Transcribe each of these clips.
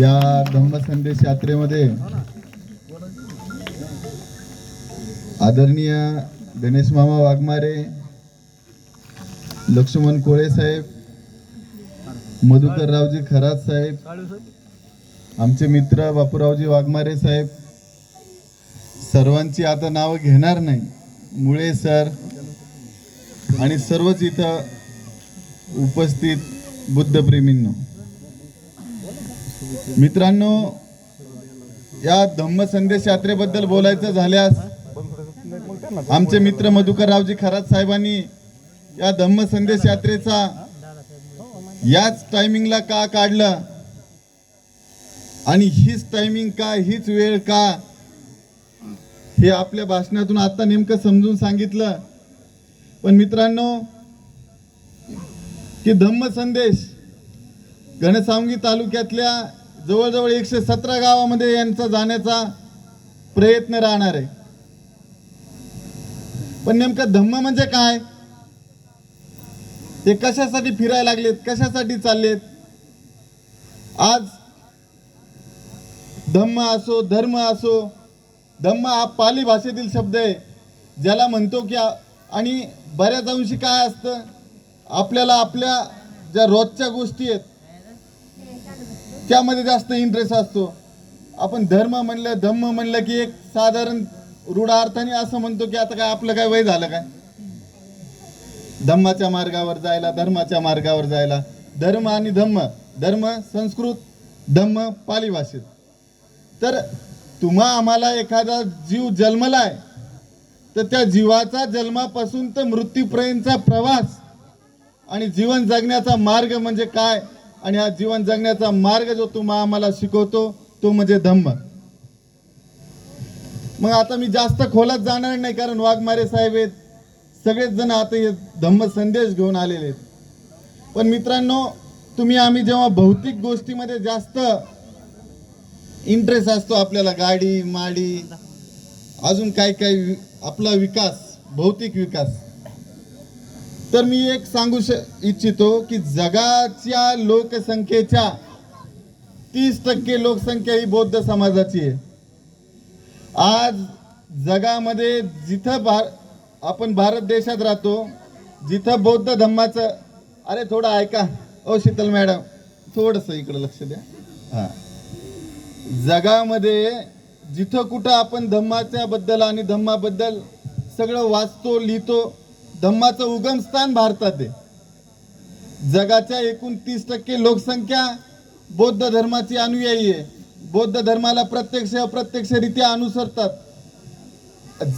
या धम्म संदेश यात्रेमध्ये आदरणीय गणेश मामा वाघमारे लक्ष्मण कोळे साहेब मधुकररावजी खरात साहेब आमचे मित्र बापूरावजी वाघमारे साहेब सर्वांची आता नावं घेणार नाही. मुळे सर आणि सर्वच इथं उपस्थित बुद्धप्रेमींना. मित्रांनो या धम्म संदेश यात्रेबद्दल बोलायचं झाल्यास आमचे मित्र मधुकररावजी खरात साहेबांनी या धम्म संदेश यात्रेचा याच टायमिंगला का काढलं? आणि हीच टायमिंग का हीच वेळ का? हे आपल्या भाषणातून आता नेमकं समजून सांगितलं. पण मित्रांनो की धम्म संदेश घनसावंगी तालुक्यातल्या जवळजवळ एकशे सतरा गावामध्ये यांचा जाण्याचा प्रयत्न राहणार आहे. पण नेमकं धम्म म्हणजे काय? ते कशासाठी फिरायला लागलेत? कशासाठी चाललेत? आज धम्म असो धर्म असो धम्म हा पाली भाषेतील शब्द आहे. ज्याला म्हणतो की आणि बऱ्याच अंशी काय असतं? आपल्याला आपल्या ज्या रोजच्या गोष्टी आहेत त्यामध्ये जास्त इंटरेस्ट असतो. आपण धर्म म्हणलं धम्म म्हणलं की एक साधारण रूढ अर्थाने असं म्हणतो की आता काय आपलं काय वय झालं काय? धम्माच्या मार्गावर जायला धर्माच्या मार्गावर जायला. धर्म आणि धम्म धर्म संस्कृत धम्म पाली भाषेत तर तुम्हा आम्हाला एखादा जीव जन्मलाय तर त्या जीवाचा जन्मापासून तर मृत्यूपर्यंतचा प्रवास आणि जीवन जगण्याचा मार्ग म्हणजे काय? आणि हा जीवन जगण्याचा मार्ग जो तुम्हा आम्हाला शिकवतो तो म्हणजे धम्म. मग आता मी जास्त खोलात जाणार नाही कारण वाघमारे साहेब आहेत. सगळेच जण आता हे धम्म संदेश घेऊन आलेले आहेत. पण मित्रांनो तुम्ही आम्ही जेव्हा भौतिक गोष्टीमध्ये जास्त इंटरेस्ट असतो आपल्याला गाडी माडी अजून काय काय आपला विकास भौतिक विकास. तर मी एक सांगू श इच्छितो की जगाच्या लोकसंख्येच्या तीस टक्के लोकसंख्या ही बौद्ध समाजाची आहे. आज जगामध्ये जिथं भार आपण भारत देशात राहतो जिथं बौद्ध धम्माचं अरे थोडं ऐका. ओ शीतल मॅडम थोडंसं इकडं लक्ष द्या. हां. जगामध्ये जिथं कुठं आपण धम्माच्या बद्दल आणि धम्माबद्दल सगळं वाचतो लिहितो धम्माचं उगमस्थान भारतात आहे. जगाच्या एकूण तीस टक्के लोकसंख्या बौद्ध धर्माची अनुयायी आहे. बौद्ध धर्माला प्रत्यक्ष अप्रत्यक्षरित्या अनुसरतात.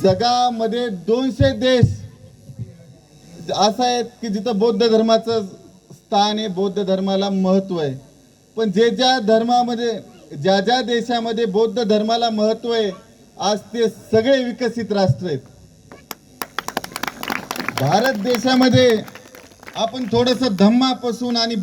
जगामध्ये दोनशे देश असा आहेत की जिथं बौद्ध धर्माचं स्थान आहे बौद्ध धर्माला महत्त्व आहे. पण जे ज्या धर्मामध्ये ज्या ज्या देशामध्ये बौद्ध धर्माला महत्त्व आहे आज ते सगळे विकसित राष्ट्र आहेत. भारत देशामध्ये आपण थोडस धम्मापासून आणि